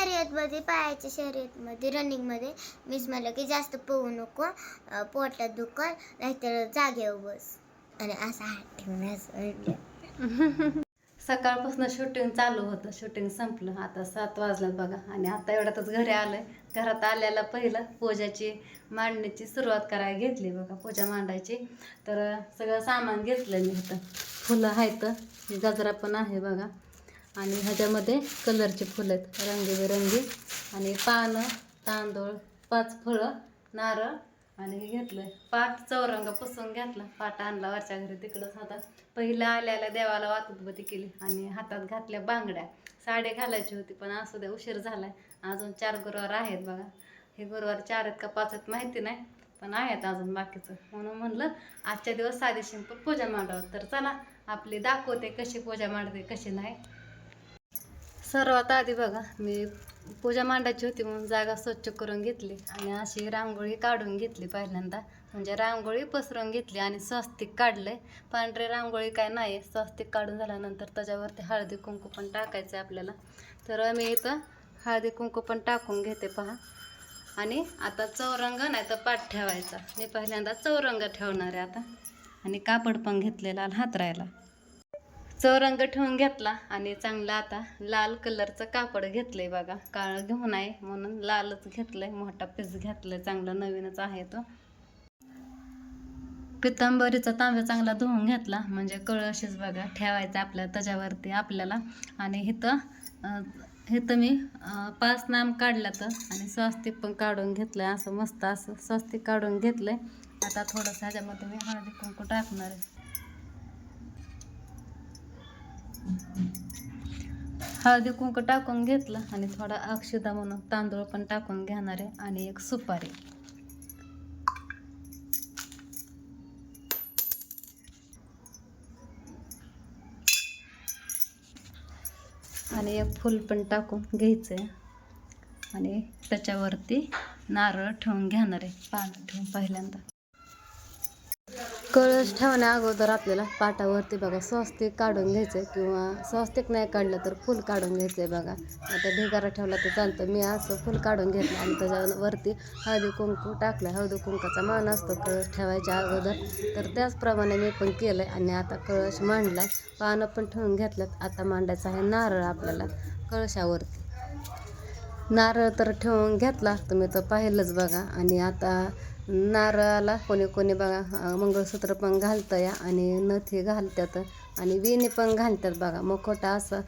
शर्यतमध्ये पायाच्या शर्यतमध्ये रनिंगमध्ये मीच म्हणलं की जास्त पोहू नको पोटात दुखल नाहीतर जागेवर बस. आणि असं हात ठेवून असं सकाळपासून शूटिंग चालू होतं. शूटिंग संपलं. आता सात वाजलं बघा. आणि आता एवढ्यातच घरी आलंय. घरात आल्याला पहिलं पूजाची मांडण्याची सुरुवात करायला घेतली बघा पूजा मांडायची. तर सगळं सामान घेतलं मी होतं फुलं आहेत. गजरा पण आहे बघा. आणि ह्याच्यामध्ये कलरची फुलं आहेत. रंगीबेरंगी आणि पानं तांदूळ पाच फळं नारळ आणि हे आहे पाट चौरंग पुसून घेतला. पाट आणला वरच्या घरी तिकडंच होता. पहिलं आल्याला देवाला वातुतबती केली आणि हातात घातल्या बांगड्या. साडी घालायची होती पण असू द्या उशीर झाला आहे अजून चार गुरुवार आहेत बघा. हे गुरुवार चार आहेत का पाच आहेत माहिती नाही पण आहेत अजून बाकीचं. म्हणून म्हणलं आजच्या दिवस साधी शिंपल पूजा मांडावं. तर चला आपली दाखवते कशी पूजा मांडते कशी नाही. सर्वात आधी बघा मी पूजा मांडायची होती म्हणून जागा स्वच्छ करून घेतली आणि अशी रांगोळी काढून घेतली पहिल्यांदा. म्हणजे रांगोळी पसरून घेतली आणि स्वस्तिक काढलंय. पांढरे रांगोळी काय नाही स्वस्तिक काढून झाल्यानंतर त्याच्यावरती हळदी कुंकू पण टाकायचं आहे आपल्याला. तर मी इथं हळदी कुंकू पण टाकून घेते पहा. आणि आता चौरंग नाही तर पाठ ठेवायचा. मी पहिल्यांदा चौरंग ठेवणार आहे आता. आणि कापड पण घेतलेला हातरायला. चौरंग ठेवून घेतला आणि चांगला आता लाल कलरचं कापड घेतलंय बघा. काळं घेऊन आहे म्हणून लालच घेतलंय मोठा पीस घेतलाय चांगला नवीनच आहे तो. पितांबरीचा तांब्या चांगला धुवून घेतला म्हणजे कळशीच बघा ठेवायचं आपल्या त्याच्यावरती आपल्याला. आणि इथं इथं मी पाच नाम काढलं तर आणि स्वस्तिक पण काढून घेतलंय असं मस्त असं स्वस्तिक काढून घेतलंय. आता थोडंसं ह्याच्यामध्ये मी हळदी कुंकू टाकणार आहे. हळदी कुंकू टाकून घेतलं आणि थोडा अक्षदा म्हणून तांदूळ पण टाकून घेणार आहे आणि एक सुपारी. आणि एक फूल पण टाकून घ्यायचं आहे आणि त्याच्यावरती नारळ ठेवून घेणार आहे पानं ठेवून पहिल्यांदा. कळस ठेवण्या अगोदर आपल्याला पाटावरती बघा स्वस्तिक काढून घ्यायचं आहे किंवा स्वस्तिक नाही काढलं तर फुल काढून घ्यायचं आहे बघा. आता ढिगारा ठेवला तर चालतं. मी असं फुल काढून घेतलं आणि त्याच्यावरती हळदी कुंकू टाकलं हळदी कुंकाचा मान असतो कळस ठेवायच्या अगोदर. तर त्याचप्रमाणे मी पण केलं आहे आणि आता कळस मांडला आहे पानं पण ठेवून घेतलं आता मांडायचं आहे नारळ आपल्याला कळशावरती. नारळ तर ठेवून घेतला. तुम्ही तर पाहिलंच बघा. आणि आता नारळाला कोणी कोणी बघा मंगळसूत्र पण घालतं या आणि नथी घालतात आणि वेणी पण घालतात बघा. मुखोटा असं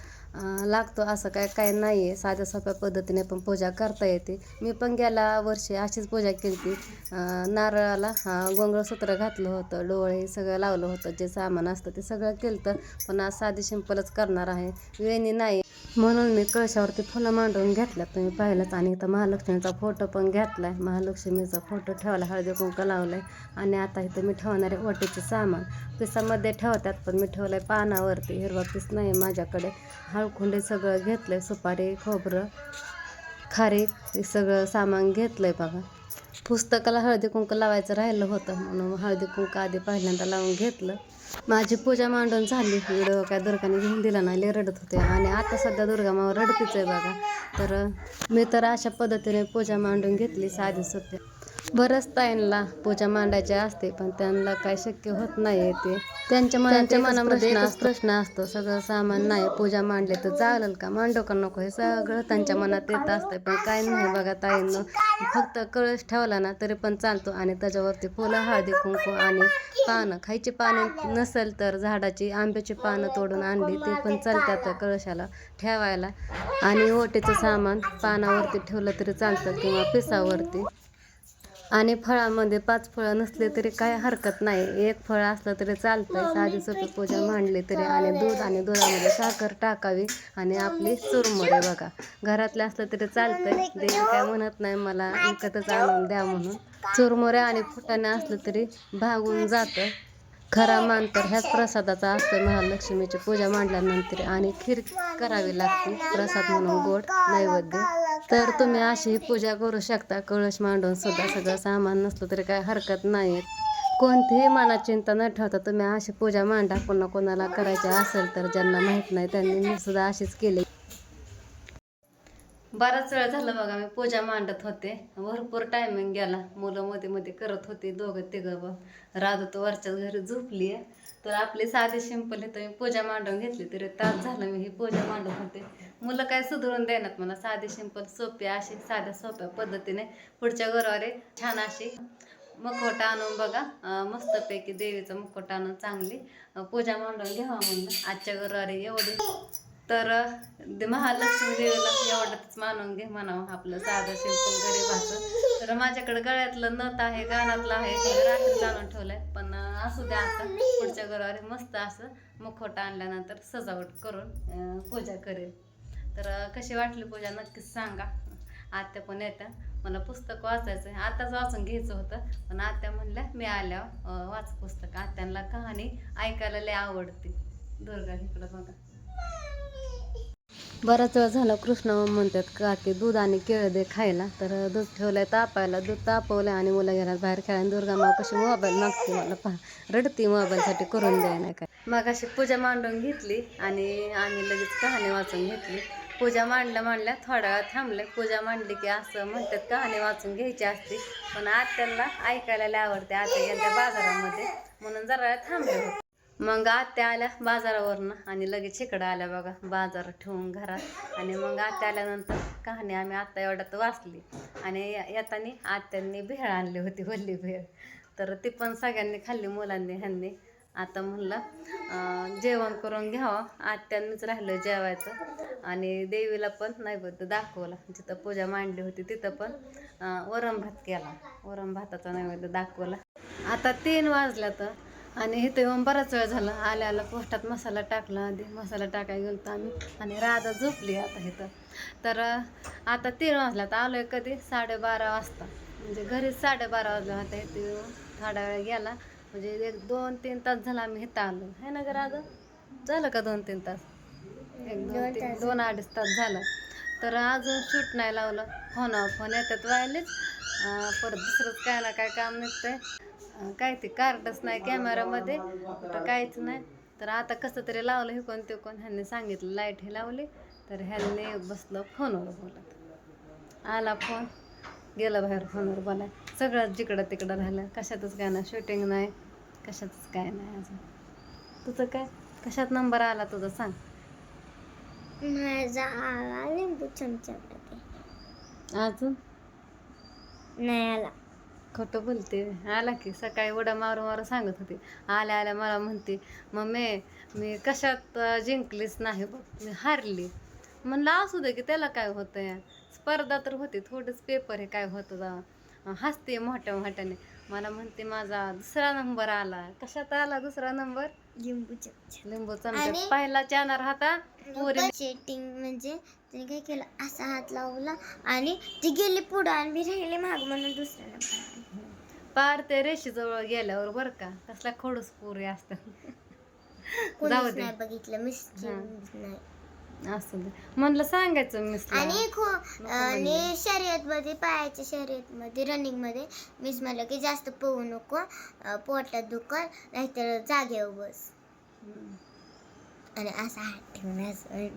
लागतो असं काय काय नाही आहे साध्या सोप्या पद्धतीने पण पूजा करता येते. मी पण गेल्या वर्षी अशीच पूजा केली ती नारळाला गोंगळसूत्र घातलं होतं. डोळे सगळं लावलं होतं. जे सामान असतं ते सगळं केलं पण आज साधी सिंपलच करणार आहे. वेणी नाही. म्हणून मी कळशावरती फुलं मांडून घेतल्यात. तुम्ही पाहिलंच. आणि इथं महालक्ष्मीचा फोटो पण घेतलाय. महालक्ष्मीचा फोटो ठेवला हळदी कुंकू लावलाय. आणि आता इथं मी ठेवणारे ओटीचे सामान. पिसामध्ये ठेवतात पण मी ठेवलंय पानावरती. हिरवा पीस नाही माझ्याकडे. हळकुंडे सगळं घेतलंय. सुपारी खोबरं खारीक हे सगळं सामान घेतलंय बघा. पुस्तकाला हळदी कुंकू लावायचं राहिलं होतं. म्हणून हळदी कुंकू आधी पहिल्यांदा लावून घेतलं. माझी पूजा मांडून झाली. व्हिडिओ काय दुर्गाने घेऊन दिला नाही लय रडत होते. आणि आता सध्या दुर्गा मावर रडतीच आहे बघा. तर मी तर अशा पद्धतीने पूजा मांडून घेतली साधी सोपी बरंच ताईंना पूजा मांडायची असते पण त्यांना काय शक्य होत नाही ते. त्यांच्या मनाच्या मनामध्ये प्रश्न असतो. सगळं सामान नाही पूजा मांडले तर चालेल का? मांडो का नको? हे सगळं त्यांच्या मनात येत असतं पण काय नाही बघा ताईंनं. फक्त कळश ठेवला ना तरी पण चालतो आणि त्याच्यावरती फुलं हळदी कुंकू आणि पानं. खायची पाने नसेल तर झाडाची आंब्याची पानं तोडून आणली ते पण चालतात कळशाला ठेवायला. आणि ओटीचं सामान पानावरती ठेवलं तरी चालतं किंवा पिसावरती. आणि फळामध्ये पाच फळं नसले तरी काय हरकत नाही. एक फळ असलं तरी चालतंय. साधी सोपी पूजा मांडली तरी आणि दूध आणि दुधामध्ये साखर टाकावी आणि आपली चुरमुरे बघा. घरातले असलं तरी चालतंय. देवी काय म्हणत नाही मला. विकतच आणून द्या म्हणून. चुरमुरे आणि फुटाणे असलं तरी भागून जातं. खरा मान तर ह्याच प्रसादाचा असतो महालक्ष्मीची पूजा मांडल्यानंतर आणि खीर करावी लागते. प्रसाद म्हणून गोड नैवेद्य. तर तुम्ही अशी पूजा करू शकता. कळश मांडून सुद्धा सगळं सामान नसलं तरी काय हरकत नाही कोणतीही मनात चिंता न ठेवता तुम्ही अशी पूजा मांडा. कोणा कोणाला करायची असेल तर ज्यांना माहीत नाही त्यांनी मी सुद्धा अशीच केली. बराच वेळ झाला बघा मी पूजा मांडत होते. भरपूर टायमिंग गेला. मुलं मध्ये मध्ये करत होती दोघं तिघं बघ. राधू तर वरच्याच घरी झोपली आहे तर आपले साधे सिंपल तर मी पूजा मांडून घेतली तरी तास झालं मी ही पूजा मांडून होते. मुलं काय सुधरून देणार मला साधे सिंपल सोपी अशी साध्या सोप्या पद्धतीने पुढच्या घरावर छान अशी मुखवटा आणून बघा. मस्तपैकी देवीचा मुखवटा आणून चांगली पूजा मांडून घ्यावा म्हणलं आजच्या गुरुवारी एवढी. तर महालक्ष्मी देवीला एवढंच मानून घे म्हणावं आपलं साधं सिंपल गरीबाचं तर माझ्याकडे गळ्यातलं नथ आहे गाण्यातलं आहे ते जाणून ठेवलंय. पण असू द्या आता पुढच्या गुरुवारी मस्त असं मुखवटा आणल्यानंतर सजावट करून पूजा करेल तर कशी वाटली पूजा नक्कीच सांगा. आत्या पण येत्या. मला पुस्तक वाचायचं आहे. आताच वाचून घ्यायचं होतं. पण आत्या म्हणल्या मी आल्यावर वाच पुस्तक. आत्यांना कहाणी ऐकायला लय आवडते. दुर्गा इकडं बघा. बराच वेळ झाला कृष्ण म्हणतात का की दूध आणि केळं दे खायला तर दूध ठेवलंय तापायला दूध तापवलं आणि मुलं घरात बाहेर खेळायला दुर्गा माव कशी मोबाईल मागते मला पहा. रडती मोबाईलसाठी करून द्याय नाही काय मग अशी पूजा मांडून घेतली आणि आम्ही लगेच कहाणी वाचून घेतली. पूजा मांडल्या मांडल्या थोड्या वेळ थांबले. पूजा मांडली की असं म्हणतात कहाणी वाचून घ्यायची असते. पण आत्याला ऐकायला लय आवडते. आत्या गेल्या बाजारामध्ये. म्हणून जरा वेळ थांबले मग आत्या आल्या बाजारावरनं आणि लगेच इकडं आल्या बघा बाजार ठेवून घरात. आणि मग आत्या आल्यानंतर कहाणी आम्ही आत्ता एवढ्यात वाचली. आणि येताना आत्यांनी भेळ आणली होती वल्ली भेळ. तर ती पण सगळ्यांनी खाल्ली मुलांनी ह्यांनी. आता म्हणलं जेवण करून घ्यावं. आत्यांनीच राहिलं जेवायचं. आणि देवीला पण नैवेद्य दाखवला. जिथं पूजा मांडली होती तिथं पण वरण भात केला. वरण भाताचा नैवेद्य दाखवला. आता तीन वाजल्या तर आणि हे येऊन बराच वेळ झाला. आल्या आल्या पोस्टात मसाला टाकला आधी. मसाला टाकायला गेलो आम्ही. आणि राधा झोपली आता इथं. तर आता तीन वाजला तर आहे कधी? साडेबारा वाजता. म्हणजे घरीच साडेबारा वाजला होता. इथे येऊन थोडा वेळ गेला. म्हणजे एक दोन तीन तास झाला आम्ही इथं आलो. है ना ग राधा? झालं का दोन तीन तास? एक दोन तीन दोन अडीच तास झालं. तर अजून शूट नाही लावलं. फोन फोन येतात वायलेच. परत दुसरंच काय ना काय काम निघतंय. काय ते कार्डच नाही कॅमेरामध्ये कुठं काहीच नाही. तर आता कसं तरी लावलं हे कोण ते कोण ह्यांनी सांगितलं लाइट हे लावली तर ह्यांनी बसलं फोनवर बोलत. आला फोन गेलं बाहेर फोनवर बोलाय. सगळं जिकडं तिकडं राहिलं. कशातच काय नाही शूटिंग नाही कशातच काय नाही अजून. तुझं काय? कशात नंबर आला तुझा सांग. माझा आला लिंबू चमच्यामध्ये. अजून? नाही आला. खोटं बोलते. आला की सकाळी उड्या मारू मारू सांगत होती. आल्या आल्या मला म्हणते मम्मी मी कशात जिंकलीच नाही बघ मी हारली. म्हणलं असू दे की त्याला काय होतं या स्पर्धा तर होती थोडंच पेपर हे काय होतं जा. हसते मोठ्या मोठ्याने. मला म्हणते माझा दुसरा नंबर आला. कशात आला दुसरा नंबर लिंबू चमचा. लिंबू चमचा. पहिला चॅनर होता पोरी. चेटिंग म्हणजे त्याने काय केलं असा हात लावला आणि ती गेली पुढं आणि मी राहिले माग म्हणून दुसरा नंबर पार ते रेषेजवळ गेल्यावर बरं का कसला खडूस पोरी असतात जाऊ कोणीच दे. नाही बघितलं हा. नाही. असं दे. म्हणलं सांगायचं मिस आणि खो आणि शर्यत मध्ये पायाच्या शर्यत मध्ये रनिंगमध्ये मिस म्हणलं की जास्त पोहू नको अं, पोटात दुखल नाहीतर जागेवर बस. आणि असा हात ठेवून असं.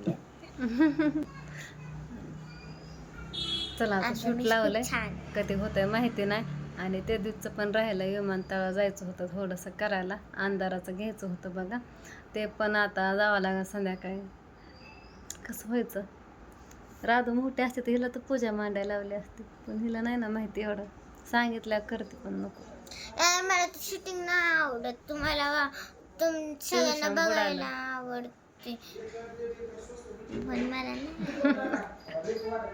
चला आता शूट खूप लावलंय. छान. कधी होतंय माहिती नाही. आणि त्या दिवचं पण राहिलं विमानतळावर जायचं होतं थोडंसं करायला. अंधाराचं घ्यायचं होतं बघा. ते पण आता जावं लागेल संध्याकाळी. कसं व्हायचं? राधू मोठी असते तर हिला तर पूजा मांडायला लावली असते. पण हिला नाही ना माहिती एवढं. सांगितल्या करते पण नको. मला शूटिंग नाही आवडत. तुम्हाला तुम सगळ्यांना बुडाला. बघायला आवडते. पण मला